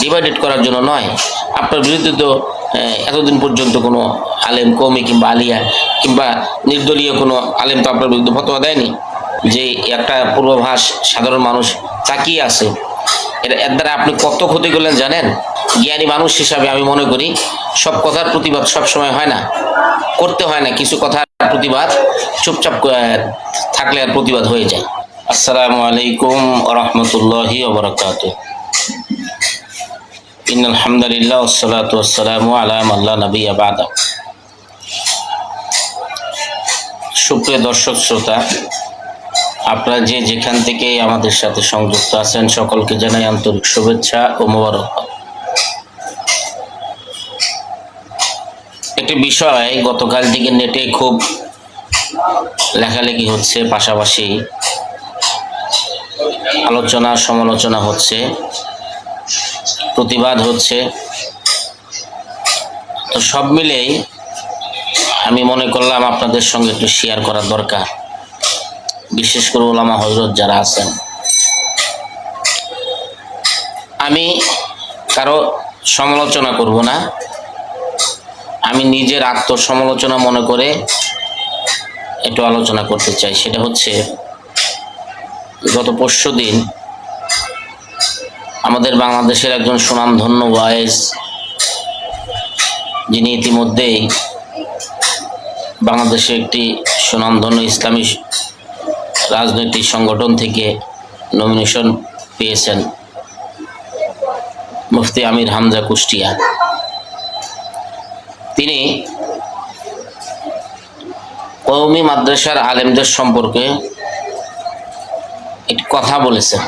Divided করার জন্য নয়। আপনার বিরুদ্ধে তো এতদিন পর্যন্ত কোনো আলেম কৌমি কিংবা আলিয়া কিংবা নির্দলীয় কোনো আলেম তো আপনার বিরুদ্ধে ফতোয়া দেয়নি? যে একটা পূর্বাভাস সাধারণ মানুষ তাকিয়ে আছে। এর এর দ্বারা আপনি কত ক্ষতি করলেন জানেন? জ্ঞানী মানুষ হিসাবে আমি মনে করি সব কথার প্রতিবাদ সব সময় হয় না। করতে হয় না, কিছু কথার প্রতিবাদ চুপচাপ থাকলে আর প্রতিবাদ হয়ে যায়। আসসালামু আলাইকুম রহমতুল্লাহি ওবরাকাত ইন আলহামদুলিল্লাহ ওসলাত ওসালামু আলাম আল্লাহ নবী আবাদ সুপ্রিয় দর্শক শ্রোতা, আপনারা যে যেখান থেকে আমাদের সাথে সংযুক্ত আছেন, সকলকে জানাই আন্তরিক শুভেচ্ছা ও মোবারক একটি বিষয় গতকাল থেকে নেটে খুব লেখালেখি হচ্ছে, পাশাপাশি আলোচনা সমালোচনা হচ্ছে। প্রতিবাদ হচ্ছে। তো সব মিলেই আমি মনে করলাম আপনাদের সঙ্গে একটু শেয়ার করা দরকার। বিশেষ করে ওলামা হজরত যারা আছেন। আমি কারও সমালোচনা করব না। আমি নিজের আত্মসমালোচনা মনে করে একটু আলোচনা করতে চাই। সেটা হচ্ছে, গত পরশু দিন আমাদের বাংলাদেশের একজন সুনামধন্য ওয়াইস, যিনি ইতিমধ্যেই বাংলাদেশে একটি সুনামধন্য ইসলামী রাজনৈতিক সংগঠন থেকে নমিনেশন পেয়েছেন মুফতি আমির হামজা কুষ্টিয়া। তিনি কৌমি মাদ্রাসার আলেমদের সম্পর্কে একটি কথা বলেছেন।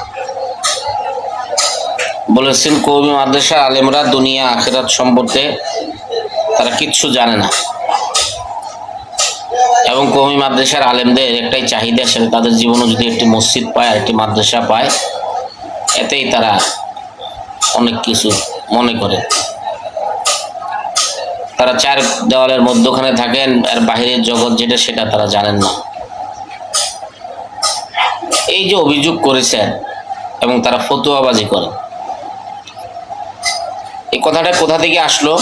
বলেছেন, কৌমি মাদ্রাসার আলেমরা দুনিয়া, আখেরাত সম্পর্কে তারা কিচ্ছু জানে না। এবং কৌমি মাদ্রাসার আলেমদের একটাই চাহিদা, সেটা তাদের জীবনে যদি একটি মসজিদ পায়, আর একটি মাদ্রাসা পায়, এতেই তারা অনেক কিছু মনে করে। তারা চার দেওয়ালের মধ্যখানে থাকেন, আর বাহিরের জগৎ যেটা, সেটা তারা জানেন না। এই যে অভিযোগ করেছেন, এবং তারা ফতুয়াবাজি করেন এই কথাটা কোথা থেকে আসলো?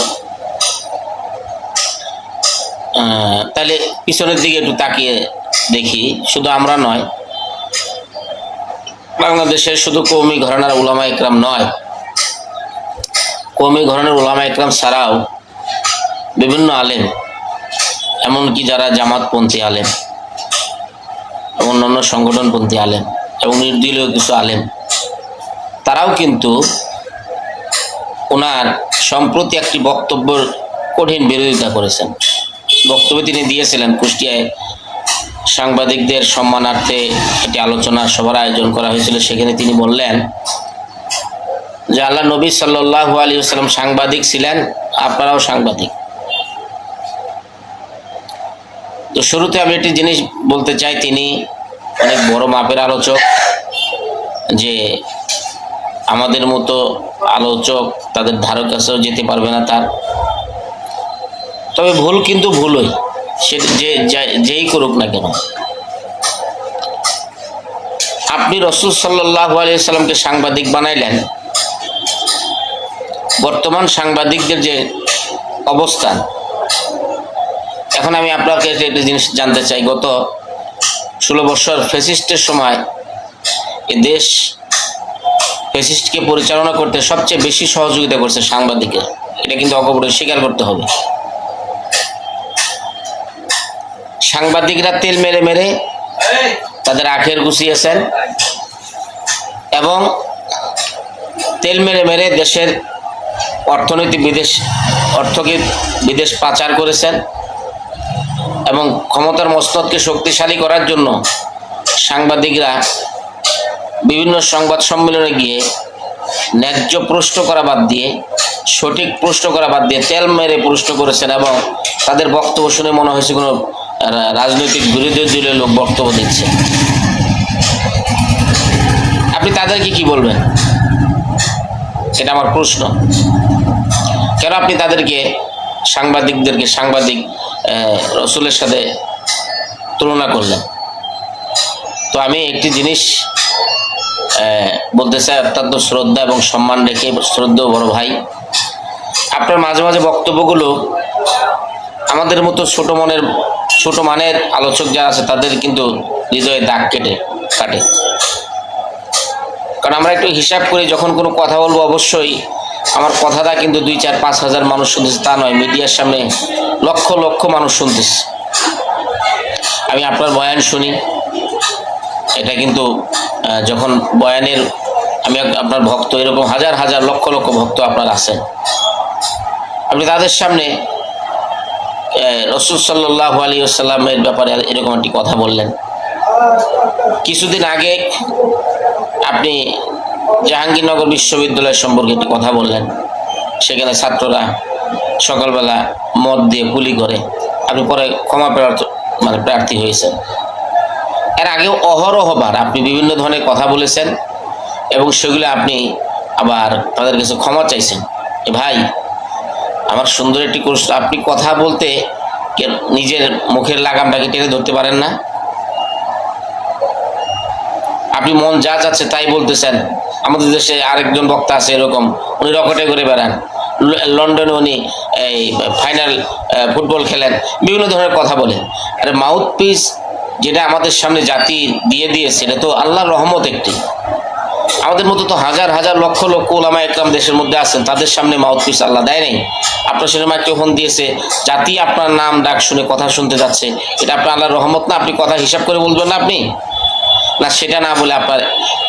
তাহলে পিছনের দিকে একটু তাকিয়ে দেখি, শুধু আমরা নয়, বাংলাদেশের শুধু কৌমি ঘরানার উলামা ইকরাম নয়, কৌমি ঘরানার উলামা ইকরাম ছাড়াও বিভিন্ন আলেম, এমনকি যারা জামাতপন্থী আলেম, অন্যান্য সংগঠনপন্থী আলেম এবং নির্দলীয় কিছু আলেম, তারাও কিন্তু ওনার সম্প্রতি একটি বক্তব্যের কঠিন বিরোধিতা করেছেন। বক্তব্য তিনি দিয়েছিলেন, কুষ্টিয়ায় সাংবাদিকদের সম্মানার্থে একটি আলোচনা সভার আয়োজন করা হয়েছিল, সেখানে তিনি বললেন যে, আল্লাহ নবী সাল্লাহ আলী আসসালাম সাংবাদিক ছিলেন, আপনারাও সাংবাদিক। তো শুরুতে আমি একটি জিনিস বলতে চাই, তিনি অনেক বড় মাপের আলোচক যে আমাদের মতো আলোচক তাদের ধারক কাছেও যেতে পারবে না তার। তবে ভুল কিন্তু ভুলই। সে যে যেই করুক না কেন। আপনি রসুল সাল্লাহ আলিয়াল্লামকে সাংবাদিক বানাইলেন। বর্তমান সাংবাদিকদের যে অবস্থান। এখন আমি আপনাকে একটা জিনিস জানতে চাই। গত ষোলো বছর ফেসিস্টের সময় এ দেশ ফেসিস্টকে পরিচালনা করতে সবচেয়ে বেশি সহযোগিতা করছে সাংবাদিকের। এটা কিন্তু অকপটে স্বীকার করতে হবে। সাংবাদিকরা তেল মেরে মেরে তাদের আখের গুছিয়েছেন এবং তেল মেরে মেরে দেশের অর্থনীতি বিদেশ, অর্থকে বিদেশ পাচার করেছেন এবং ক্ষমতার মস্তদকে শক্তিশালী করার জন্য সাংবাদিকরা বিভিন্ন সংবাদ সম্মেলনে গিয়ে ন্যায্য প্রশ্ন করা বাদ দিয়ে, সঠিক প্রশ্ন করা বাদ দিয়ে তেল মেরে প্রশ্ন করেছেন এবং তাদের বক্তব্য শুনে মনে হয়েছে কোনো রাজনৈতিক বিরোধী দলীয় লোক বক্তব্য দিচ্ছে। আপনি তাদেরকে কি বলবেন? এটা আমার প্রশ্ন। কেন আপনি তাদেরকে, সাংবাদিকদেরকে, সাংবাদিক রসুলের সাথে তুলনা করলেন? তো আমি একটি জিনিস আহ, বলতে চাই অত্যন্ত শ্রদ্ধা এবং সম্মান রেখে শ্রদ্ধা বড় ভাই। আপনার মাঝে মাঝে বক্তব্যগুলো আমাদের মতো ছোট মনের ছোট মানের আলোচক যারা আছে তাদের কিন্তু হৃদয়ে দাগ কেটে কাটে। কারণ আমরা একটু হিসাব করি যখন কোনো কথা বলব অবশ্যই আমার কথাটা কিন্তু দুই চার পাঁচ হাজার মানুষ শুনতেছে তা নয় মিডিয়ার সামনে লক্ষ লক্ষ মানুষ শুনতেছে। আমি আপনার বয়ান শুনি এটা কিন্তু যখন বয়ানের আমি আপনার ভক্ত, এরকম হাজার হাজার লক্ষ লক্ষ ভক্ত আপনার আছেন আপনি তাদের সামনে রসুল সাল্লাহ আলী আসাল্লামের ব্যাপারে এরকম একটি কথা বললেন। কিছুদিন আগে আপনি জাহাঙ্গীরনগর বিশ্ববিদ্যালয় সম্পর্কে একটি কথা বললেন। সেখানে ছাত্ররা সকালবেলা মদ দিয়ে গুলি করে। আপনি পরে ক্ষমা প্রার্থ মানে প্রার্থী হয়েছেন। এর আগেও অহরহবার আপনি বিভিন্ন ধরনের কথা বলেছেন এবং সেগুলো আপনি আবার তাদের কাছে ক্ষমা চাইছেন। ভাই, আমার সুন্দর একটি কোর্স আপনি কথা বলতে নিজের মুখের লাগামটাকে টেনে ধরতে পারেন না? আপনি মন যা চাচ্ছে তাই বলতেছেন। আমাদের দেশে আরেকজন বক্তা আছে এরকম, উনি রকেটে করে বেড়ান। লন্ডনে উনি এই ফাইনাল ফুটবল খেলেন, বিভিন্ন ধরনের কথা বলে আরে মাউথ পিস যেটা আমাদের সামনে জাতি দিয়ে দিয়েছে, এটা তো আল্লাহর রহমত একটি। আমাদের মতো তো হাজার হাজার লক্ষ লক্ষ ওলামা একরাম দেশের মধ্যে আছেন, তাদের সামনে মাউথ পিস আল্লাহ দেয় নাই। আপনার সামনে মাইক্রোফোন দিয়েছে, জাতি আপনার নাম, ডাক শুনে কথা শুনতে যাচ্ছে, এটা আপনার আল্লাহর রহমত না? আপনি কথা হিসাব করে বলবেন না আপনি? না, সেটা না বলে আপনার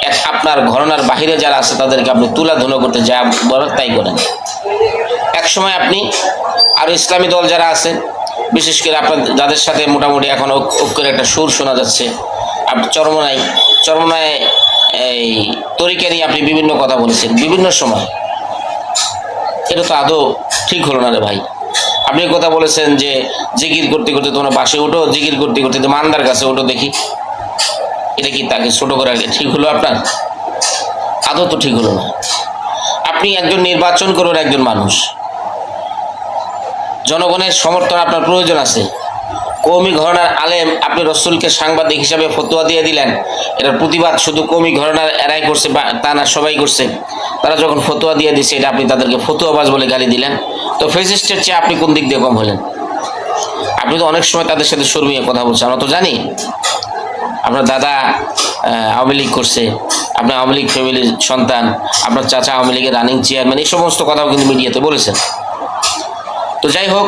এক- আপনার ঘরনার বাহিরে যারা আছে, তাদেরকে আপনি তুলা ধুলো করতে যা বলার তাই করেন। এক সময় আপনি আর ইসলামী দল যারা আছে বিশেষ করে আপনার যাদের সাথে মোটামুটি এখন ঐক- ঐক্যের একটা সুর শোনা যাচ্ছে। আপনি চরমনাই চরমনায় এই তরিকা নিয়ে আপনি বিভিন্ন কথা বলেছেন, বিভিন্ন সময়। এটা তো আদৌ ঠিক হলো না রে ভাই। আপনি কথা বলেছেন যে জিকির করতে করতে তোমরা বাসে ওঠো জিকির করতে করতে মান্দার কাছে ওঠো দেখি। এটা কি তাকে ছোট করে আগে ঠিক হলো আপনার? আদৌ তো ঠিক হলো না। আপনি একজন নির্বাচন করুন, একজন মানুষ। জনগণের সমর্থন আপনার প্রয়োজন আছে। কৌমি ঘরনার আলেম আপনি রসুলকে সাংবাদিক হিসাবে ফতোয়া দিয়ে দিলেন। এটার প্রতিবাদ শুধু কৌমি ঘরনার এরাই করছে বা তা না, সবাই করছে। তারা যখন ফতোয়া দিয়ে দিচ্ছে এটা আপনি তাদেরকে ফতোয়াবাজ বলে গালি দিলেন। তো ফেসিস্টের চেয়ে আপনি কোন দিক দিয়ে কম হলেন? আপনি তো অনেক সময় তাদের সাথে শর্মিয়ে কথা বলছেন, আমরা তো জানি। আপনার দাদা আওয়ামী লীগ করছে, আপনার আওয়ামী লীগ ফ্যামিলির সন্তান, আপনার চাচা আওয়ামী লীগের রানিং চেয়ারম্যান এই সমস্ত কথাও কিন্তু মিডিয়াতে বলেছেন। তো যাই হোক,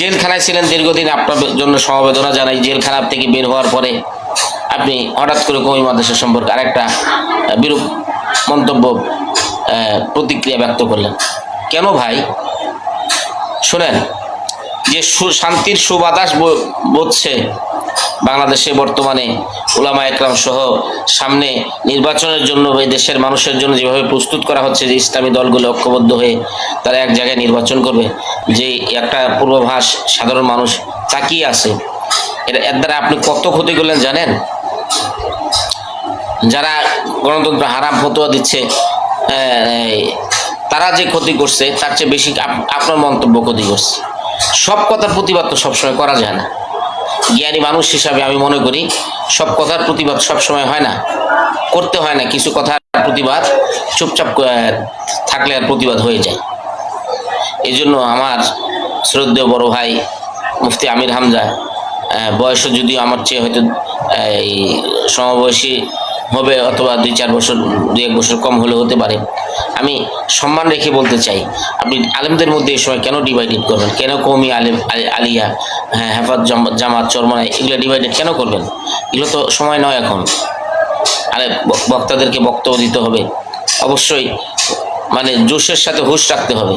জেলখানায় ছিলেন দীর্ঘদিন, আপনার জন্য সমবেদনা জানাই। জেলখানা থেকে বের হওয়ার পরে আপনি হঠাৎ করে কমি মাদ্রাসা সম্পর্কে আরেকটা বিরূপ মন্তব্য প্রতিক্রিয়া ব্যক্ত করলেন। কেন ভাই? শোনেন, যে শান্তির সুবাতাস বোধছে বাংলাদেশে বর্তমানে ওলামা একরাম সহ সামনে নির্বাচনের জন্য এই দেশের মানুষের জন্য যেভাবে প্রস্তুত করা হচ্ছে যে ইসলামী দলগুলো ঐক্যবদ্ধ হয়ে তারা এক জায়গায় নির্বাচন করবে, যে একটা পূর্বাভাস সাধারণ মানুষ তাকিয়ে আছে। এটা এর দ্বারা আপনি কত ক্ষতি করলেন জানেন? যারা গণতন্ত্র হারাম ফতোয়া দিচ্ছে তারা যে ক্ষতি করছে, তার চেয়ে বেশি আপ- আপনার মন্তব্য ক্ষতি করছে। সব কথার প্রতিবাদ তো সবসময় করা যায় না। জ্ঞানী মানুষ হিসাবে আমি মনে করি সব কথার প্রতিবাদ সব সময় হয় না। করতে হয় না, কিছু কথার প্রতিবাদ চুপচাপ থাকলে আর প্রতিবাদ হয়ে যায়। এই জন্য আমার শ্রদ্ধেয় বড় ভাই মুফতি আমির হামজা বয়স যদিও আমার চেয়ে হয়তো এই সমবয়সী হবে অথবা দুই চার বছর, দুই এক বছর কম হলে হতে পারে। আমি সম্মান রেখে বলতে চাই, আপনি আলেমদের মধ্যে এই সময় কেন ডিভাইডেড করবেন? কেন কৌমি আলেম আলিয়া হ্যাঁ হেফাজ, জাম- জামাত চরমনায় এগুলো ডিভাইডেড কেন করবেন? এগুলো তো সময় নয় এখন। আরে বক্তাদেরকে বক্তব্য দিতে হবে। অবশ্যই মানে জোশের সাথে হুশ রাখতে হবে।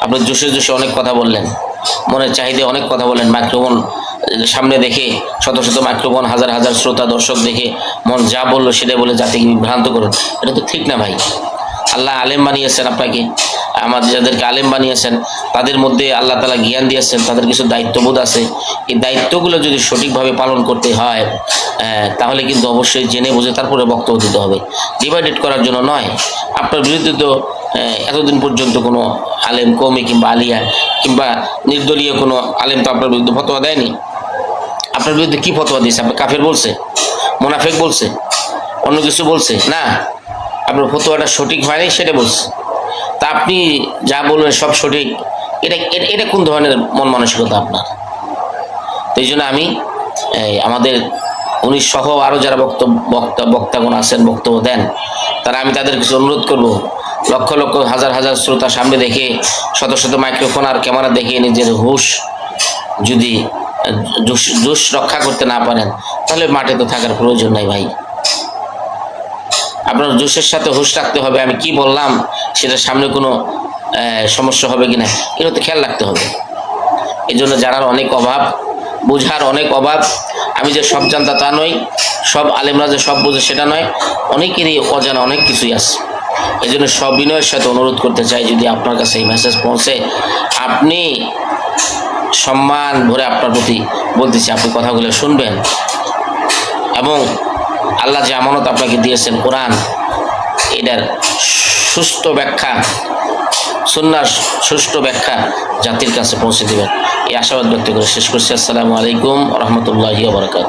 আপনি জোশে জোশে অনেক কথা বললেন। মনের চাহিদা অনেক কথা বললেন, মাইক্রোফোন সামনে দেখে শত শত মাইক্রোফোন, হাজার হাজার শ্রোতা, দর্শক দেখে মন যা বলল সেটা বলে জাতিকে বিভ্রান্ত করুন। এটা তো ঠিক না ভাই। আল্লাহ আলেম বানিয়েছেন আপনাকে। আমাদের যাদেরকে আলেম বানিয়েছেন, তাদের মধ্যে আল্লাহ তালা জ্ঞান দিয়েছেন, তাদের কিছু দায়িত্ববোধ আছে। এই দায়িত্বগুলো যদি সঠিকভাবে পালন করতে হয় তাহলে কিন্তু অবশ্যই জেনে বুঝে তারপরে বক্তব্য দিতে হবে। ডিভাইডেড করার জন্য নয়। আপনার বিরুদ্ধে তো এতদিন পর্যন্ত কোনো আলেম কৌমি কিংবা আলিয়া কিংবা নির্দলীয় কোনো আলেম তো আপনার বিরুদ্ধে ফতোয়া দেয়নি। আপনার বিরুদ্ধে কি ফতোয়া দিয়েছে? আপনার কাফের বলছে? মোনাফেক বলছে? অন্য কিছু বলছে? না। আপনার ফতোয়াটা সঠিক হয়নি, সেটা বলছে। তা আপনি যা বললেন সব সঠিক। এটা, এটা- কোন ধরনের মন মানসিকতা আপনার? তো এই জন্য আমি আমাদের উনি সহ আরও যারা বক্তব্য বক্তা, বক্তাগণ আছেন, বক্তব্য দেন, তারা আমি তাদের কিছু অনুরোধ করব, লক্ষ লক্ষ হাজার হাজার শ্রোতা সামনে দেখে, শত শত মাইক্রোফোন আর ক্যামেরা দেখে নিজের হুশ যদি জোশ- রক্ষা করতে না পারেন, তাহলে মাঠে তো থাকার প্রয়োজন নাই ভাই। আপনার জোশের সাথে হুশ রাখতে হবে, আমি কি বললাম সেটা সামনে কোনো সমস্যা হবে কিনা এটা তো খেয়াল রাখতে হবে। এই জন্য জানার অনেক অভাব, বোঝার অনেক অভাব, আমি যে সব জানতা তা নই, সব আলেমরা যে সব বোঝে সেটা নয়, অনেকেরই অজানা অনেক কিছুই আছে। এই জন্য সব বিনয়ের সাথে অনুরোধ করতে চাই, যদি আপনার কাছে এই মেসেজ পৌঁছে, আপনি সম্মান ভরে আপনার প্রতি বলতেছি, আপনি কথাগুলো শুনবেন। এবং আল্লাহ যে আমানত আপনাকে দিয়েছেন কোরআন, এটার সুস্থ ব্যাখ্যা, সুন্নার সুষ্ঠু ব্যাখ্যা জাতির কাছে পৌঁছে দেবেন। এই আশাবাদ ব্যক্ত করে শেষ করছি। আসসালামু আলাইকুম রহমতুল্লাহ বারকাত